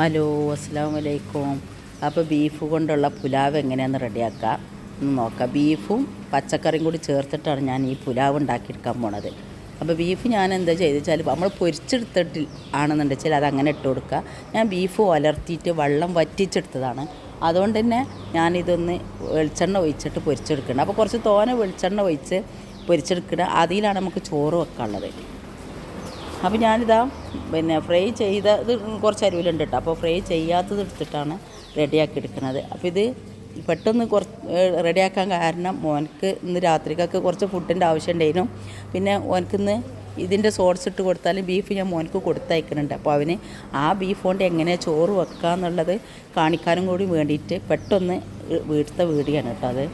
Hello അസ്സാം വലൈക്കും അപ്പോൾ ബീഫ് കൊണ്ടുള്ള പുലാവ് എങ്ങനെയാണെന്ന് റെഡിയാക്കുക ഒന്ന് നോക്കാം. ബീഫും പച്ചക്കറിയും കൂടി ചേർത്തിട്ടാണ് ഞാൻ ഈ പുലാവ് ഉണ്ടാക്കിയെടുക്കാൻ പോണത്. അപ്പോൾ ബീഫ് ഞാൻ എന്താ ചെയ്ത് വെച്ചാൽ നമ്മൾ പൊരിച്ചെടുത്തിട്ട് ആണെന്നുണ്ടെച്ചാൽ അത് അങ്ങനെ ഇട്ട് കൊടുക്കുക. ഞാൻ ബീഫ് ഒലർത്തിയിട്ട് വെള്ളം വറ്റിച്ചെടുത്തതാണ്. അതുകൊണ്ട് തന്നെ ഞാനിതൊന്ന് വെളിച്ചെണ്ണ ഒഴിച്ചിട്ട് പൊരിച്ചെടുക്കണം. അപ്പോൾ കുറച്ച് തോനെ വെളിച്ചെണ്ണ ഒഴിച്ച് പൊരിച്ചെടുക്കണം അതിലാണ് നമുക്ക് ചോറ് വെക്കാനുള്ളത്. അപ്പോൾ ഞാനിതാ പിന്നെ ഫ്രൈ ചെയ്ത ഇത് കുറച്ച് അരുവിലുണ്ട് കേട്ടോ അപ്പോൾ ഫ്രൈ ചെയ്യാത്തത് എടുത്തിട്ടാണ് റെഡിയാക്കി എടുക്കുന്നത്. അപ്പോൾ ഇത് പെട്ടെന്ന് കുറച്ച് റെഡിയാക്കാൻ കാരണം മോനക്ക് ഇന്ന് രാത്രിക്കൊക്കെ കുറച്ച് ഫുഡിന്റെ ആവശ്യം ഉണ്ടായിരുന്നു പിന്നെ ഓനക്കിന്ന് ഇതിന്റെ സോഡ്സ് ഇട്ട് കൊടുത്താലും ബീഫ് ഞാൻ മോനക്ക് കൊടുത്തയക്കുന്നുണ്ട് അപ്പോൾ അവന് ആ ബീഫ് കൊണ്ട് എങ്ങനെ ചോറ് വെക്കുക എന്നുള്ളത് കാണിക്കാനും കൂടി വേണ്ടിയിട്ട് പെട്ടെന്ന് വീട്ടിലത്തെ വീടിയാണ് കേട്ടോ അത്.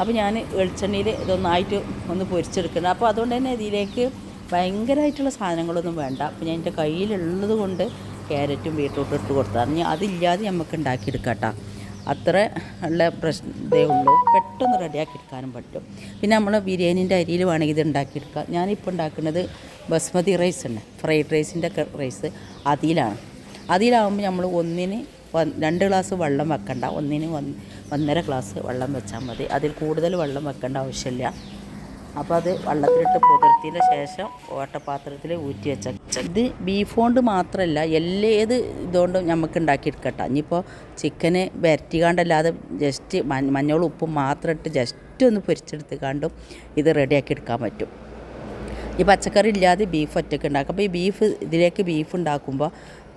അപ്പോൾ ഞാൻ വെളിച്ചെണ്ണയിൽ ഇതൊന്നായിട്ട് ഒന്ന് പൊരിച്ചെടുക്കുന്നുണ്ട് അപ്പോൾ അതുകൊണ്ട് തന്നെ ഇതിലേക്ക് ഭയങ്കരമായിട്ടുള്ള സാധനങ്ങളൊന്നും വേണ്ട. അപ്പോൾ ഞാൻ എന്റെ കയ്യിലുള്ളത് കൊണ്ട് ക്യാരറ്റും ബീട്രൂട്ടും ഇട്ട് കൊടുത്താൽ ഇനി അതില്ലാതെ നമുക്ക് ഉണ്ടാക്കിയെടുക്കാം അത്ര ഉള്ള പ്രശ്നം ഇതേ ഉള്ളൂ. പെട്ടെന്ന് റെഡിയാക്കി എടുക്കാനും പറ്റും. പിന്നെ നമ്മൾ ബിരിയാണീന്റെ അരിയിൽ വേണമെങ്കിൽ ഇത് ഉണ്ടാക്കിയെടുക്കാം ഞാനിപ്പോൾ ഉണ്ടാക്കുന്നത് ബസ്മതി റൈസ് ഉണ്ട് ഫ്രൈഡ് റൈസിന്റെ റൈസ് അതിലാണ്. അതിലാവുമ്പോൾ നമ്മൾ ഒന്നിന് രണ്ട് ഗ്ലാസ് വെള്ളം വെക്കണ്ട. ഒന്നിന് ഒന്ന് ഒന്നര ഗ്ലാസ് വെള്ളം വെച്ചാൽ മതി. അതിൽ കൂടുതൽ വെള്ളം വെക്കേണ്ട ആവശ്യമില്ല. അപ്പോൾ അത് വെള്ളത്തിലിട്ട് പുതിർത്തിയതിന് ശേഷം ഓട്ടപാത്രത്തിൽ ഊറ്റി വെച്ച ഇത് ബീഫ് കൊണ്ട് മാത്രമല്ല എല്ലേത് ഇതുകൊണ്ടും നമുക്ക് ഉണ്ടാക്കിയെടുക്കട്ടെ. ഇനിയിപ്പോൾ ചിക്കന് വരറ്റിക്കാണ്ടല്ലാതെ ജസ്റ്റ് മഞ്ഞളും ഉപ്പും മാത്രം ഇട്ട് ജസ്റ്റ് ഒന്ന് പൊരിച്ചെടുത്ത് കണ്ടും ഇത് റെഡിയാക്കി എടുക്കാൻ പറ്റും. ഈ പച്ചക്കറി ഇല്ലാതെ ബീഫ് ഒറ്റയ്ക്ക് ഉണ്ടാക്കും. അപ്പോൾ ഈ ബീഫ് ഇതിലേക്ക് ബീഫ് ഉണ്ടാക്കുമ്പോൾ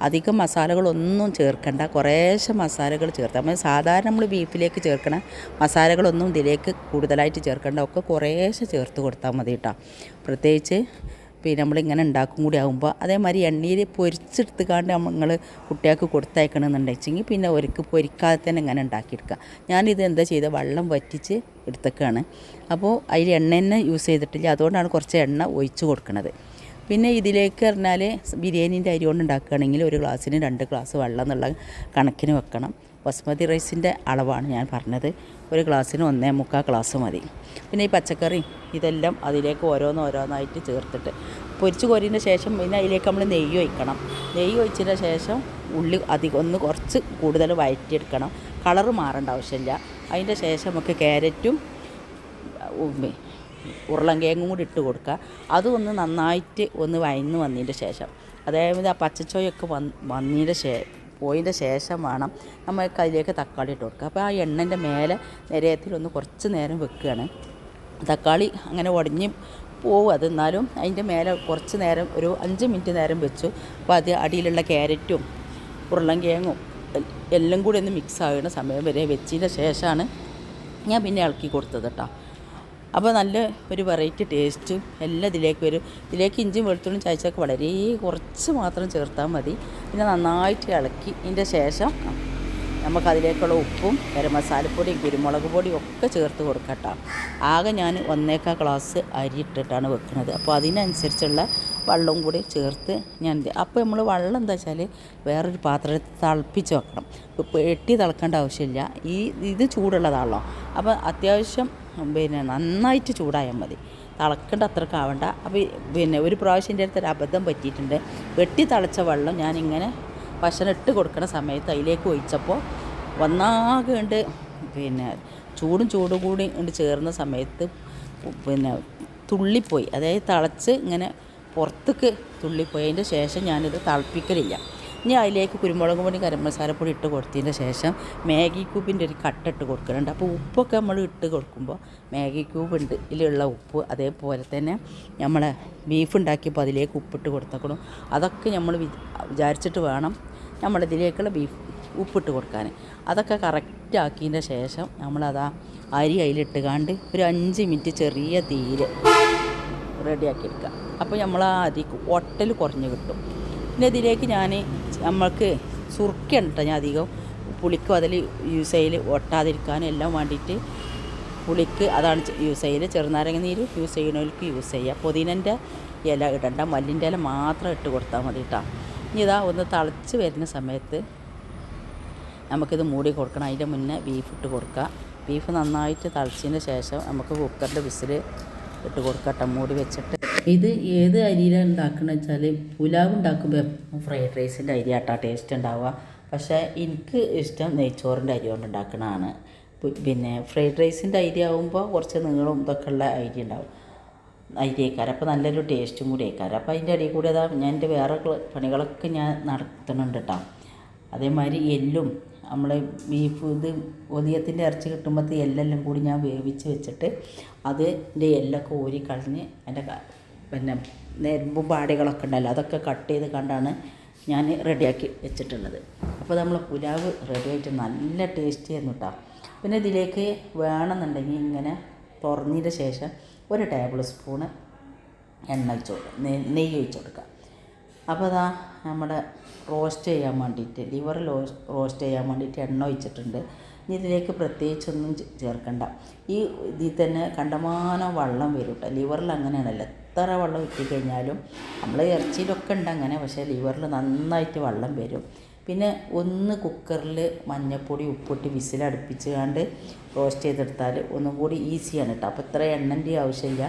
അധികം മസാലകളൊന്നും ചേർക്കണ്ട. കുറേശ്ശെ മസാലകൾ ചേർത്താൽ നമ്മൾ സാധാരണ നമ്മൾ ബീഫിലേക്ക് ചേർക്കണ മസാലകളൊന്നും ഇതിലേക്ക് കൂടുതലായിട്ട് ചേർക്കണ്ട. ഒക്കെ കുറേശ്ശെ ചേർത്ത് കൊടുത്താൽ മതി കേട്ടോ പ്രത്യേകിച്ച് പിന്നെ നമ്മളിങ്ങനെ ഉണ്ടാക്കും കൂടി ആകുമ്പോൾ അതേമാതിരി എണ്ണയിൽ പൊരിച്ചെടുത്ത് കാണ്ട് നിങ്ങൾ കുട്ടികൾക്ക് കൊടുത്തയക്കണമെന്നുണ്ടെച്ചെങ്കിൽ പിന്നെ ഒരുക്ക് പൊരിക്കാതെ തന്നെ ഇങ്ങനെ ഉണ്ടാക്കിയെടുക്കുക ഞാനിത് എന്താ ചെയ്തത് വെള്ളം വറ്റിച്ച് എടുത്തേക്കാണ് അപ്പോൾ അതിൽ എണ്ണ തന്നെ യൂസ് ചെയ്തിട്ടില്ല. അതുകൊണ്ടാണ് കുറച്ച് എണ്ണ ഒഴിച്ച് കൊടുക്കുന്നത് പിന്നെ ഇതിലേക്ക് പറഞ്ഞാൽ ബിരിയാണീന്റെ അരി കൊണ്ട് ഉണ്ടാക്കുകയാണെങ്കിൽ ഒരു ഗ്ലാസ്സിന് രണ്ട് ഗ്ലാസ് വെള്ളം എന്നുള്ള കണക്കിന് വെക്കണം. ബസ്മതി റൈസിന്റെ അളവാണ് ഞാൻ പറഞ്ഞത്. ഒരു ഗ്ലാസ്സിന് ഒന്നേ മുക്കാൽ ഗ്ലാസ് മതി. പിന്നെ ഈ പച്ചക്കറി ഇതെല്ലാം അതിലേക്ക് ഓരോന്ന് ഓരോന്നായിട്ട് ചേർത്തിട്ട് പൊരിച്ച് കോരിയതിന് ശേഷം പിന്നെ അതിലേക്ക് നമ്മൾ നെയ്യ് ഒഴിക്കണം. നെയ്യ് ഒഴിച്ചതിന് ശേഷം ഉള്ളി അധികം ഒന്ന് കുറച്ച് കൂടുതൽ വഴറ്റിയെടുക്കണം. കളറ് മാറേണ്ട ആവശ്യമില്ല. അതിന്റെ ശേഷം നമുക്ക് ക്യാരറ്റും ഉമ്മി. ഉരുളൻകിഴങ്ങും കൂടി ഇട്ട് കൊടുക്കുക. അതും ഒന്ന് നന്നായിട്ട് ഒന്ന് വയന്ന് വന്നതിന്റെ ശേഷം. അതായത് ആ പച്ചച്ചോയൊക്കെ വന്ന് വന്നതിന്റെ ശേ പോയതിന്റെ ശേഷം വേണം നമുക്ക് അതിലേക്ക് തക്കാളി ഇട്ട് കൊടുക്കുക. അപ്പോൾ ആ എണ്ണന്റെ മേലെ നിരയത്തിലൊന്ന് കുറച്ച് നേരം വെക്കുകയാണ്. തക്കാളി അങ്ങനെ ഉടഞ്ഞ് പോവും. അത് എന്നാലും അതിന്റെ മേലെ കുറച്ച് നേരം ഒരു അഞ്ച് മിനിറ്റ് നേരം വെച്ചു. അപ്പോൾ അത് അടിയിലുള്ള ക്യാരറ്റും ഉരുളൻകിഴങ്ങും എല്ലാം കൂടി ഒന്ന് മിക്സ് ആകുന്ന സമയം വരെ വെച്ചതിന്റെ ശേഷമാണ് ഞാൻ പിന്നെ ഇളക്കി കൊടുത്തത് കേട്ടോ. അപ്പോൾ നല്ല ഒരു വെറൈറ്റി ടേസ്റ്റും എല്ലാം ഇതിലേക്ക് വരും. ഇതിലേക്ക് ഇഞ്ചും വെളുത്തുള്ളിയും ചായച്ചൊക്കെ വളരെ കുറച്ച് മാത്രം ചേർത്താൽ മതി. പിന്നെ നന്നായിട്ട് ഇളക്കി ഇതിന്റെ ശേഷം നമുക്കതിലേക്കുള്ള ഉപ്പും ഗരം മസാലപ്പൊടിയും കുരുമുളക് പൊടിയും ഒക്കെ ചേർത്ത് കൊടുക്കട്ടോ ആകെ ഞാൻ ഒന്നേക്കാൾ ഗ്ലാസ് അരി ഇട്ടിട്ടാണ് വെക്കുന്നത്. അപ്പോൾ അതിനനുസരിച്ചുള്ള വെള്ളവും കൂടി ചേർത്ത് ഞാൻ അപ്പോൾ നമ്മൾ വെള്ളം എന്താ വെച്ചാൽ വേറൊരു പാത്രത്തിൽ തിളപ്പിച്ച് വെക്കണം. എട്ടി തിളക്കേണ്ട ആവശ്യമില്ല. ഈ ഇത് ചൂടുള്ളതാണല്ലോ. അപ്പോൾ അത്യാവശ്യം പിന്നെ നന്നായിട്ട് ചൂടായാൽ മതി. തിളക്കേണ്ട അത്രയ്ക്ക് ആവണ്ട. അപ്പോൾ പിന്നെ ഒരു പ്രാവശ്യം എന്റെ അടുത്ത് ഒരു അബദ്ധം പറ്റിയിട്ടുണ്ട്. വെട്ടി തിളച്ച വെള്ളം ഞാനിങ്ങനെ ഭക്ഷണം ഇട്ട് കൊടുക്കുന്ന സമയത്ത് അതിലേക്ക് ഒഴിച്ചപ്പോൾ വന്നാകെ ഉണ്ട് പിന്നെ ചൂടും ചൂടും കൂടി ഉണ്ട് ചേർന്ന സമയത്ത് പിന്നെ തുള്ളിപ്പോയി. അതായത് തിളച്ച് ഇങ്ങനെ പുറത്തേക്ക് തുള്ളിപ്പോയി അതിന്റെ ശേഷം ഞാനിത് തിളപ്പിക്കലില്ല. ഇനി അതിലേക്ക് കുരുമുളക് പൊടി ഗരം ഇട്ട് കൊടുത്തതിന്റെ ശേഷം മാഗി ക്യൂബിന്റെ ഒരു കട്ട ഇട്ട് കൊടുക്കുന്നുണ്ട് അപ്പോൾ ഉപ്പൊക്കെ നമ്മൾ ഇട്ട് കൊടുക്കുമ്പോൾ മാഗി ക്യൂബ് ഉണ്ട് ഇതിലുള്ള ഉപ്പ് അതേപോലെ തന്നെ നമ്മളെ ബീഫ് ഉണ്ടാക്കിയപ്പോൾ അതിലേക്ക് ഉപ്പിട്ട് കൊടുത്തേക്കണം. അതൊക്കെ നമ്മൾ വിചാരിച്ചിട്ട് വേണം നമ്മളിതിലേക്കുള്ള ബീഫ് ഉപ്പിട്ട് കൊടുക്കാൻ. അതൊക്കെ കറക്റ്റ് ആക്കിയതിന്റെ ശേഷം നമ്മളതാ അരി അതിലിട്ട് കാണ്ട് ഒരു അഞ്ച് മിനിറ്റ് ചെറിയ തീയിൽ റെഡിയാക്കി എടുക്കുക. അപ്പോൾ നമ്മൾ ആ അരി ഒട്ടൽ കുറഞ്ഞ് കിട്ടും. പിന്നെ ഇതിലേക്ക് ഞാൻ നമ്മൾക്ക് സുറുക്കാണ് കേട്ടോ ഞാൻ അധികം. പുളിക്കും അതിൽ യൂസ് ചെയ്യൽ ഒട്ടാതിരിക്കാനും എല്ലാം വേണ്ടിയിട്ട് പുളിക്ക് അതാണ് യൂസ് ചെയ്യൽ. ചെറുനാരങ്ങ നീര് യൂസ് ചെയ്യണവർക്ക് യൂസ് ചെയ്യുക പുതിനന്റെ ഇല ഇടണ്ട മല്ലിന്റെ ഇല മാത്രം ഇട്ട് കൊടുത്താൽ മതി കേട്ടോ. ഇനി ഇതാ ഒന്ന് തിളച്ച് വരുന്ന സമയത്ത് നമുക്കിത് മൂടി കൊടുക്കണം. അതിന്റെ മുന്നേ ബീഫ് ഇട്ട് കൊടുക്കുക. ബീഫ് നന്നായിട്ട് തിളച്ചതിന് ശേഷം നമുക്ക് കുക്കറിന്റെ വിസിൽ ഇട്ട് കൊടുക്കട്ടെ മൂടി വെച്ചിട്ട് ഇത് ഏത് അരിയിലാണ് ഉണ്ടാക്കുന്നത് വെച്ചാൽ പുലാവ് ഉണ്ടാക്കുമ്പോൾ ഫ്രൈഡ് റൈസിന്റെ അരി ആട്ടാ ടേസ്റ്റ് ഉണ്ടാവുക. പക്ഷേ എനിക്ക് ഇഷ്ടം നെയ്ച്ചോറിന്റെ അരി കൊണ്ട് ഉണ്ടാക്കണതാണ്. പിന്നെ ഫ്രൈഡ് റൈസിന്റെ അരി ആകുമ്പോൾ കുറച്ച് നീളം ഇതൊക്കെ ഉള്ള അരി ഉണ്ടാവും. അരി ആയിക്കാരം അപ്പോൾ നല്ലൊരു ടേസ്റ്റും കൂടി ആയിക്കാരം. അപ്പോൾ അതിന്റെ അടിയിൽ കൂടി അതാ ഞാൻ എന്റെ വേറെ പണികളൊക്കെ ഞാൻ നടത്തുന്നുണ്ട് കേട്ടോ അതേമാതിരി എല്ലും നമ്മൾ ബീഫ് ഇത് ഒതിയത്തിന്റെ ഇറച്ചി കിട്ടുമ്പോഴത്തെ എല്ലെല്ലാം കൂടി ഞാൻ വേവിച്ച് വെച്ചിട്ട് അതിന്റെ എല്ലൊക്കെ ഊരി കളഞ്ഞ് അതിന്റെ പിന്നെ നെരുമ്പും പാടികളൊക്കെ ഉണ്ടല്ലോ അതൊക്കെ കട്ട് ചെയ്ത് കണ്ടാണ് ഞാൻ റെഡിയാക്കി വെച്ചിട്ടുള്ളത്. അപ്പോൾ നമ്മൾ പുലാവ് റെഡിയായിട്ട് നല്ല ടേസ്റ്റി ആയിരുന്നു കേട്ടോ പിന്നെ ഇതിലേക്ക് വേണമെന്നുണ്ടെങ്കിൽ ഇങ്ങനെ തുറന്നതിന് ശേഷം ഒരു ടേബിൾ സ്പൂണ് എണ്ണ ഒഴിച്ച് കൊടുക്കുക നെയ്യ് ഒഴിച്ച് കൊടുക്കുക അപ്പോൾ അതാ നമ്മുടെ റോസ്റ്റ് ചെയ്യാൻ വേണ്ടിയിട്ട് ലിവർ റോസ്റ്റ് ചെയ്യാൻ വേണ്ടിയിട്ട് എണ്ണ ഒഴിച്ചിട്ടുണ്ട്. ഇനി ഇതിലേക്ക് പ്രത്യേകിച്ചൊന്നും ചേർക്കണ്ട. ഈ ഇതിൽ തന്നെ കണ്ടമാനം വെള്ളം വരും കേട്ടോ ലിവറിൽ അങ്ങനെയാണല്ലോ എത്ര വെള്ളം ഇട്ടിക്കഴിഞ്ഞാലും നമ്മൾ ഇറച്ചിയിലൊക്കെ ഉണ്ട് അങ്ങനെ പക്ഷേ ലിവറിൽ നന്നായിട്ട് വെള്ളം വരും. പിന്നെ ഒന്ന് കുക്കറിൽ മഞ്ഞൾപ്പൊടി ഉപ്പിട്ട് വിസിലടുപ്പിച്ച് കണ്ട് റോസ്റ്റ് ചെയ്തെടുത്താൽ ഒന്നും കൂടി ഈസിയാണ് കേട്ടോ അപ്പോൾ ഇത്ര എണ്ണന്റെ ആവശ്യമില്ല.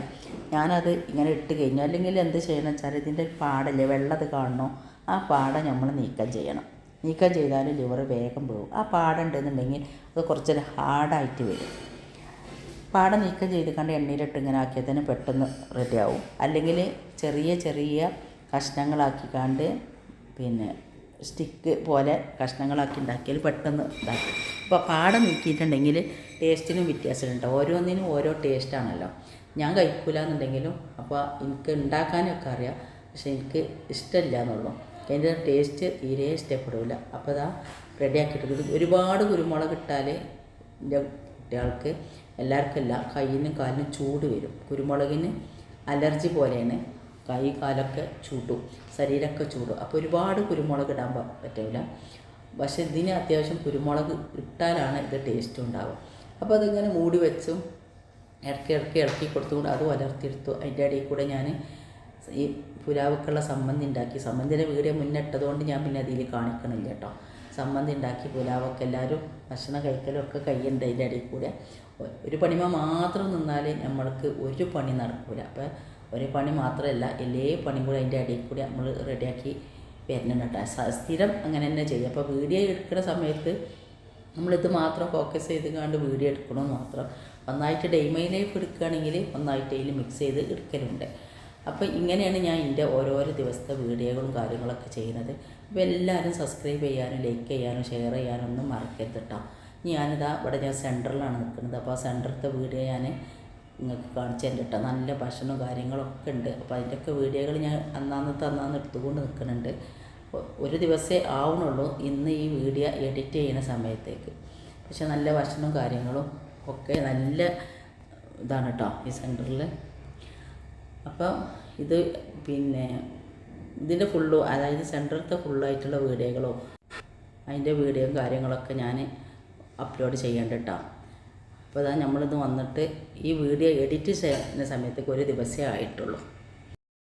ഞാനത് ഇങ്ങനെ ഇട്ട് കഴിഞ്ഞു. അല്ലെങ്കിൽ എന്ത് ചെയ്യണം വെച്ചാൽ ഇതിന്റെ പാടല്ലേ വെള്ളം വെള്ളത് കാണണോ ആ പാടം നമ്മൾ നീക്കം ചെയ്യണം. നീക്കം ചെയ്താൽ ലിവർ വേഗം പോകും ആ പാടുണ്ടെന്നുണ്ടെങ്കിൽ അത് കുറച്ചൊരു ഹാർഡായിട്ട് വരും. പാട നീക്കം ചെയ്ത് കണ്ട് എണ്ണയിലിട്ട് ഇങ്ങനെ ആക്കിയാൽ തന്നെ പെട്ടെന്ന് റെഡിയാവും അല്ലെങ്കിൽ ചെറിയ ചെറിയ കഷ്ണങ്ങളാക്കി കണ്ട് പിന്നെ സ്റ്റിക്ക് പോലെ കഷ്ണങ്ങളാക്കി ഉണ്ടാക്കിയാൽ പെട്ടെന്ന് ഇതാക്കും. ഇപ്പോൾ പാട നീക്കിയിട്ടുണ്ടെങ്കിൽ ടേസ്റ്റിനും വ്യത്യാസമുണ്ട് ഓരോന്നിനും ഓരോ ടേസ്റ്റാണല്ലോ ഞാൻ കഴിക്കൂല എന്നുണ്ടെങ്കിലും അപ്പോൾ എനിക്ക് ഉണ്ടാക്കാനൊക്കെ അറിയാം. പക്ഷെ എനിക്ക് ഇഷ്ടമില്ല എന്നുള്ളൂ അതിന്റെ ടേസ്റ്റ് തീരെ ഇഷ്ടപ്പെടില്ല അപ്പോൾ ഇതാ റെഡിയാക്കിയിട്ട് ഒരുപാട് കുരുമുളക് ഇട്ടാൽ എന്റെ കുട്ടികൾക്ക് എല്ലാവർക്കും കൈയിനും കയ്യിനും കാലിനും ചൂട് വരും. കുരുമുളകിന് അലർജി പോലെയാണ് കൈ കാലൊക്കെ ചൂട്ടും ശരീരമൊക്കെ ചൂടും. അപ്പോൾ ഒരുപാട് കുരുമുളക് ഇടാൻ പറ്റില്ല പക്ഷെ ഇതിന് അത്യാവശ്യം കുരുമുളക് ഇട്ടാലാണ് ഇത് ടേസ്റ്റ് ഉണ്ടാവുക. അപ്പോൾ അതിങ്ങനെ മൂടി വെച്ചും ഇറക്കി ഇറക്കി ഇറക്കി കൊടുത്തുകൊണ്ട് അത് വളർത്തിയെടുത്തു അതിന്റെ ഇടയിൽ കൂടെ ഞാൻ ഈ പുലാവുക്കുള്ള സമ്മന്തി ഉണ്ടാക്കി. സമ്മന്തിന്റെ വീഡിയോ മുന്നിട്ടതുകൊണ്ട് ഞാൻ പിന്നെ അതിൽ കാണിക്കണില്ല കേട്ടോ. സമ്മന്തി ഉണ്ടാക്കി പുലാവൊക്കെ എല്ലാവരും ഭക്ഷണം കഴിക്കലും ഒക്കെ കൈയുണ്ട് അതിന്റെ ഇടയിൽ കൂടെ. ഒരു പണിമ മാത്രം നിന്നാൽ നമ്മൾക്ക് ഒരു പണി നടക്കില്ല അപ്പോൾ ഒരു പണി മാത്രമല്ല എല്ലാ പണിയും കൂടി അതിന്റെ ഇടയിൽ കൂടി നമ്മൾ റെഡിയാക്കി വരുന്നുണ്ട് സ്ഥിരം അങ്ങനെ തന്നെ ചെയ്യും. അപ്പോൾ വീഡിയോ എടുക്കുന്ന സമയത്ത് നമ്മളിത് മാത്രം ഫോക്കസ് ചെയ്ത് കണ്ട് വീഡിയോ എടുക്കണമെന്ന് മാത്രം. ഒന്നായിട്ട് ഡെയ്മൈ ലൈഫ് എടുക്കുകയാണെങ്കിൽ ഒന്നായിട്ട് അതിൽ മിക്സ് ചെയ്ത് എടുക്കലുണ്ട്. അപ്പോൾ ഇങ്ങനെയാണ് ഞാൻ എന്റെ ഓരോരോ ദിവസത്തെ വീഡിയോകളും കാര്യങ്ങളൊക്കെ ചെയ്യുന്നത്. അപ്പോൾ എല്ലാവരും സബ്സ്ക്രൈബ് ചെയ്യാനും ലൈക്ക് ചെയ്യാനും ഷെയർ ചെയ്യാനും ഒന്നും മറക്കരുത് കേട്ടോ ഞാനിതാ ഇവിടെ ഞാൻ സെന്ററിലാണ് നിൽക്കുന്നത്. അപ്പോൾ ആ സെന്ററിലത്തെ വീഡിയോ ഞാൻ നിങ്ങൾക്ക് കാണിച്ചു തരാം കേട്ടോ. നല്ല ഭക്ഷണവും കാര്യങ്ങളൊക്കെ ഉണ്ട്. അപ്പോൾ അതിന്റെയൊക്കെ വീഡിയോകൾ ഞാൻ അന്നാന്നത്തെ അന്നാന്ന് എടുത്തുകൊണ്ട് നിൽക്കുന്നുണ്ട്. ഒരു ദിവസമേ ആവണുള്ളൂ ഇന്ന് ഈ വീഡിയോ എഡിറ്റ് ചെയ്യുന്ന സമയത്തേക്ക്. പക്ഷെ നല്ല ഭക്ഷണവും കാര്യങ്ങളും ഒക്കെ നല്ല ഇതാണ് കേട്ടോ ഈ സെന്ററിൽ. അപ്പോൾ ഇത് പിന്നെ ഇതിന്റെ ഫുള്ളും അതായത് സെന്ററിലത്തെ ഫുള്ളായിട്ടുള്ള വീഡിയോകളോ അതിന്റെ വീഡിയോയും കാര്യങ്ങളൊക്കെ ഞാൻ അപ്ലോഡ് ചെയ്യേണ്ട കേട്ടോ അപ്പോൾ അതാ നമ്മളിത് വന്നിട്ട് ഈ വീഡിയോ എഡിറ്റ് ചെയ്യുന്ന സമയത്തേക്ക് ഒരു ദിവസമേ ആയിട്ടുള്ളൂ.